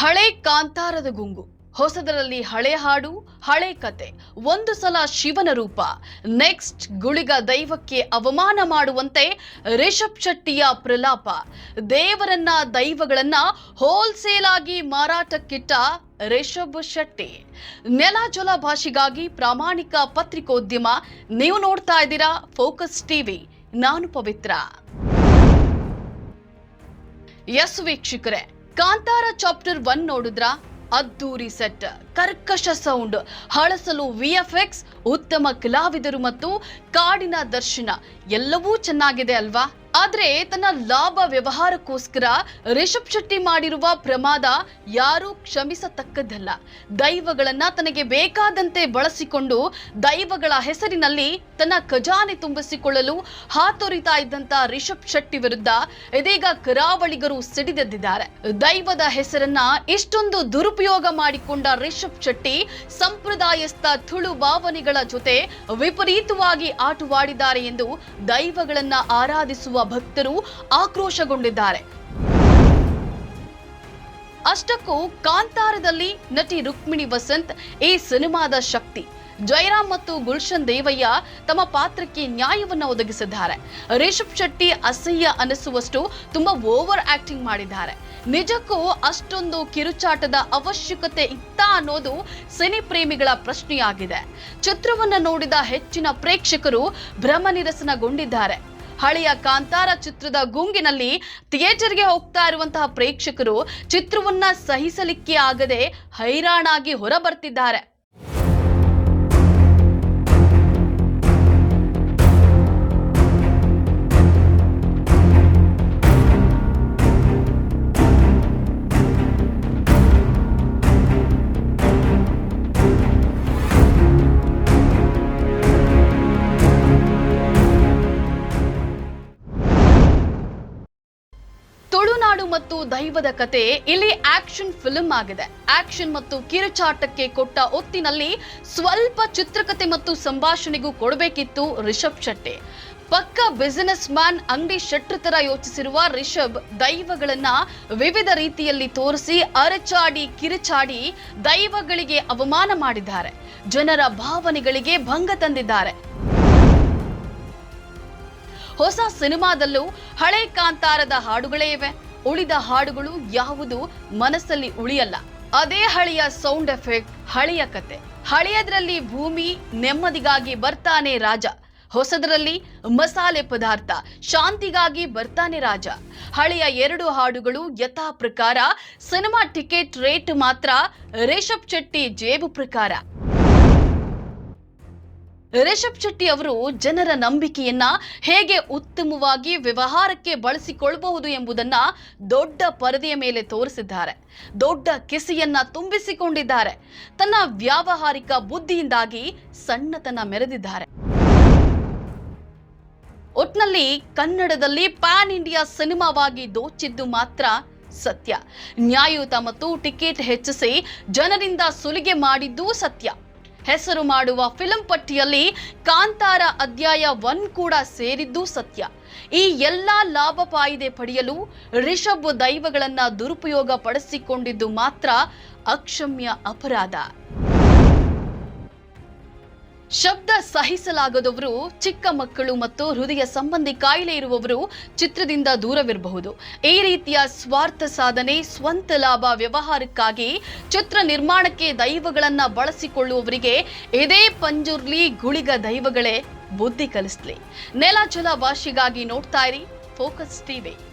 ಹಳೆ ಕಾಂತಾರದ ಗುಂಗು, ಹೊಸದರಲ್ಲಿ ಹಳೆ ಹಾಡು, ಹಳೆ ಕತೆ, ಒಂದು ಸಲ ಶಿವನ ರೂಪ, ನೆಕ್ಸ್ಟ್ ಗುಳಿಗ ದೈವಕ್ಕೆ ಅವಮಾನ ಮಾಡುವಂತೆ ರಿಷಬ್ ಶೆಟ್ಟಿಯ ಪ್ರಲಾಪ, ದೇವರನ್ನ ದೈವಗಳನ್ನ ಹೋಲ್ಸೇಲ್ ಆಗಿ ಮಾರಾಟಕ್ಕಿಟ್ಟ ರಿಷಬ್ ಶೆಟ್ಟಿ. ನೆಲ ಜಲ ಭಾಷೆಗಾಗಿ ಪ್ರಾಮಾಣಿಕ ಪತ್ರಿಕೋದ್ಯಮ, ನೀವು ನೋಡ್ತಾ ಇದ್ದೀರಾ ಫೋಕಸ್ ಟಿವಿ, ನಾನು ಪವಿತ್ರ. ಯಸ್ ವೀಕ್ಷಕರೇ ಕಾಂತಾರ ಚಾಪ್ಟರ್ ಒನ್ ನೋಡಿದ್ರ? ಅದ್ದೂರಿ ಸೆಟ್, ಕರ್ಕಶ ಸೌಂಡ್. ಹಳಸಲು ವಿಎಫ್ಎಕ್ಸ್ ಉತ್ತಮ ಕಲಾವಿದರು ಮತ್ತು ಕಾಡಿನ ದರ್ಶನ. ಎಲ್ಲವೂ ಚೆನ್ನಾಗಿದೆ ಅಲ್ವಾ? ಆದ್ರೆ ತನ್ನ ಲಾಭ ವ್ಯವಹಾರಕ್ಕೋಸ್ಕರ ರಿಷಬ್ ಶೆಟ್ಟಿ ಮಾಡಿರುವ ಪ್ರಮಾದ ಯಾರೂ ಕ್ಷಮಿಸತಕ್ಕದ್ದಲ್ಲ. ದೈವಗಳನ್ನ ತನಗೆ ಬೇಕಾದಂತೆ ಬಳಸಿಕೊಂಡು ದೈವಗಳ ಹೆಸರಿನಲ್ಲಿ ತನ್ನ ಖಜಾನೆ ತುಂಬಿಸಿಕೊಳ್ಳಲು ಹಾತೊರಿತಾ ಇದ್ದಂತ ರಿಷಬ್ ಶೆಟ್ಟಿ ವಿರುದ್ಧ ಇದೀಗ ಕರಾವಳಿಗರು ಸಿಡಿದೆದ್ದಿದ್ದಾರೆ. ದೈವದ ಹೆಸರನ್ನ ಇಷ್ಟೊಂದು ದುರುಪಯೋಗ ಮಾಡಿಕೊಂಡ ರಿಷಬ್ ಶೆಟ್ಟಿ ಸಂಪ್ರದಾಯಸ್ಥ ತುಳು ಭಾವನೆಗಳ ಜೊತೆ ವಿಪರೀತವಾಗಿ ಆಟವಾಡಿದ್ದಾರೆ ಎಂದು ದೈವಗಳನ್ನ ಆರಾಧಿಸುವ ಭಕ್ತರು ಆಕ್ರೋಶಗೊಂಡಿದ್ದಾರೆ. ಅಷ್ಟಕ್ಕೂ ಕಾಂತಾರದಲ್ಲಿ ನಟಿ ರುಕ್ಮಿಣಿ ವಸಂತ್ ಈ ಸಿನಿಮಾದ ಶಕ್ತಿ. ಜಯರಾಮ್ ಮತ್ತು ಗುಲ್ಶನ್ ದೇವಯ್ಯ ತಮ್ಮ ಪಾತ್ರಕ್ಕೆ ನ್ಯಾಯವನ್ನು ಒದಗಿಸಿದ್ದಾರೆ. ರಿಷಬ್ ಶೆಟ್ಟಿ ಅಸಹ್ಯ ಅನಿಸುವಷ್ಟು ತುಂಬಾ ಓವರ್ ಆಕ್ಟಿಂಗ್ ಮಾಡಿದ್ದಾರೆ. ನಿಜಕ್ಕೂ ಅಷ್ಟೊಂದು ಕಿರುಚಾಟದ ಅವಶ್ಯಕತೆ ಇತ್ತ ಅನ್ನೋದು ಸಿನಿ ಪ್ರೇಮಿಗಳ ಪ್ರಶ್ನೆಯಾಗಿದೆ. ಚಿತ್ರವನ್ನು ನೋಡಿದ ಹೆಚ್ಚಿನ ಪ್ರೇಕ್ಷಕರು ಭ್ರಮನಿರಸನಗೊಂಡಿದ್ದಾರೆ ಹಳೆಯ ಕಾಂತಾರ ಚಿತ್ರದ ಗುಂಗಿನಲ್ಲಿ ಥಿಯೇಟರ್ಗೆ ಹೋಗ್ತಾ ಇರುವಂತಹ ಪ್ರೇಕ್ಷಕರು ಚಿತ್ರವನ್ನ ಸಹಿಸಲಿಕ್ಕೆ ಆಗದೆ ಹೈರಾಣಾಗಿ ಹೊರಬರ್ತಿದ್ದಾರೆ. ಮತ್ತು ದೈವದ ಕತೆ, ಇಲ್ಲಿ ಆಕ್ಷನ್ ಫಿಲ್ಮ್ ಆಗಿದೆ. ಆಕ್ಷನ್ ಮತ್ತು ಕಿರುಚಾಟಕ್ಕೆ ಕೊಟ್ಟ ಒತ್ತಿನಲ್ಲಿ ಸ್ವಲ್ಪ ಚಿತ್ರಕತೆ ಮತ್ತು ಸಂಭಾಷಣೆಗೂ ಕೊಡಬೇಕಿತ್ತು ರಿಷಬ್ ಶೆಟ್ಟಿ. ಪಕ್ಕ ಬಿಸಿನೆಸ್ ಮ್ಯಾನ್ ಅಂಗಡಿ ಶೆಟ್ರ್ ತರ ಯೋಚಿಸಿರುವ ರಿಷಬ್ ದೈವಗಳನ್ನ ವಿವಿಧ ರೀತಿಯಲ್ಲಿ ತೋರಿಸಿ ಅರಚಾಡಿ, ಕಿರುಚಾಡಿ ದೈವಗಳಿಗೆ ಅವಮಾನ ಮಾಡಿದ್ದಾರೆ. ಜನರ ಭಾವನೆಗಳಿಗೆ ಭಂಗ ತಂದಿದ್ದಾರೆ. ಹೊಸ ಸಿನಿಮಾದಲ್ಲೂ ಹಳೆ ಕಾಂತಾರದ ಹಾಡುಗಳೇ ಇವೆ. ಉಳಿದ ಹಾಡುಗಳು ಯಾವುದು ಮನಸ್ಸಲ್ಲಿ ಉಳಿಯಲ್ಲ. ಅದೇ ಹಳೆಯ ಸೌಂಡ್ ಎಫೆಕ್ಟ್ ಹಳೆಯ ಕತೆ. ಹಳೆಯದ್ರಲ್ಲಿ ಭೂಮಿ ನೆಮ್ಮದಿಗಾಗಿ ಬರ್ತಾನೆ ರಾಜ. ಹೊಸದರಲ್ಲಿ ಮಸಾಲೆ ಪದಾರ್ಥ, ಶಾಂತಿಗಾಗಿ ಬರ್ತಾನೆ ರಾಜ. ಹಳೆಯ ಎರಡು ಹಾಡುಗಳು ಯಥಾ ಪ್ರಕಾರ, ಸಿನಿಮಾ ಟಿಕೆಟ್ ರೇಟ್ ಮಾತ್ರ ರೇಷಬ್ ಶೆಟ್ಟಿ ಜೇಬು ಪ್ರಕಾರ. ರಿಷಬ್ ಶೆಟ್ಟಿ ಅವರು ಜನರ ನಂಬಿಕೆಯನ್ನ ಹೇಗೆ ಉತ್ತಮವಾಗಿ ವ್ಯವಹಾರಕ್ಕೆ ಬಳಸಿಕೊಳ್ಳಬಹುದು ಎಂಬುದನ್ನ ದೊಡ್ಡ ಪರದೆಯ ಮೇಲೆ ತೋರಿಸಿದ್ದಾರೆ. ದೊಡ್ಡ ಕಿಸೆಯನ್ನ ತುಂಬಿಸಿಕೊಂಡಿದ್ದಾರೆ. ತನ್ನ ವ್ಯಾವಹಾರಿಕ ಬುದ್ಧಿಯಿಂದಾಗಿ ಸಣ್ಣತನ ಮೆರೆದಿದ್ದಾರೆ. ಒಟ್ನಲ್ಲಿ ಕನ್ನಡದಲ್ಲಿ ಪ್ಯಾನ್ ಇಂಡಿಯಾ ಸಿನಿಮಾವಾಗಿ ದೋಚಿದ್ದು ಮಾತ್ರ ಸತ್ಯ. ನ್ಯಾಯಯುತ ಮತ್ತು ಟಿಕೆಟ್ ಹೆಚ್ಚಿಸಿ ಜನರಿಂದ ಸುಲಿಗೆ ಮಾಡಿದ್ದೂ ಸತ್ಯ. ಹೆಸರು ಮಾಡುವ ಫಿಲಂ ಪಟ್ಟಿಯಲ್ಲಿ ಕಾಂತಾರ ಅಧ್ಯಾಯ ಒನ್ ಕೂಡ ಸೇರಿದ್ದು ಸತ್ಯ. ಈ ಎಲ್ಲಾ ಲಾಭ ಪಾಯಿದೆ ಪಡೆಯಲು ರಿಷಬ್ ದೈವಗಳನ್ನ ದುರುಪಯೋಗ ಪಡಿಸಿಕೊಂಡಿದ್ದು ಮಾತ್ರ ಅಕ್ಷಮ್ಯ ಅಪರಾಧ. ಶಬ್ದ ಸಹಿಸಲಾಗದವರು, ಚಿಕ್ಕ ಮಕ್ಕಳು ಮತ್ತು ಹೃದಯ ಸಂಬಂಧಿ ಕಾಯಿಲೆ ಇರುವವರು ಚಿತ್ರದಿಂದ ದೂರವಿರಬಹುದು. ಈ ರೀತಿಯ ಸ್ವಾರ್ಥ ಸಾಧನೆ, ಸ್ವಂತ ಲಾಭ ವ್ಯವಹಾರಕ್ಕಾಗಿ ಚಿತ್ರ ನಿರ್ಮಾಣಕ್ಕೆ ದೈವಗಳನ್ನ ಬಳಸಿಕೊಳ್ಳುವವರಿಗೆ ಎದೆ ಪಂಜುರ್ಲಿ ಗುಳಿಗ ದೈವಗಳೇ ಬುದ್ಧಿ ಕಲಿಸ್ಲಿ. ನೆಲ ಜಲ ಭಾಷೆಗಾಗಿ ನೋಡ್ತಾ ಇರಿ, ಫೋಕಸ್ ಟಿವಿ.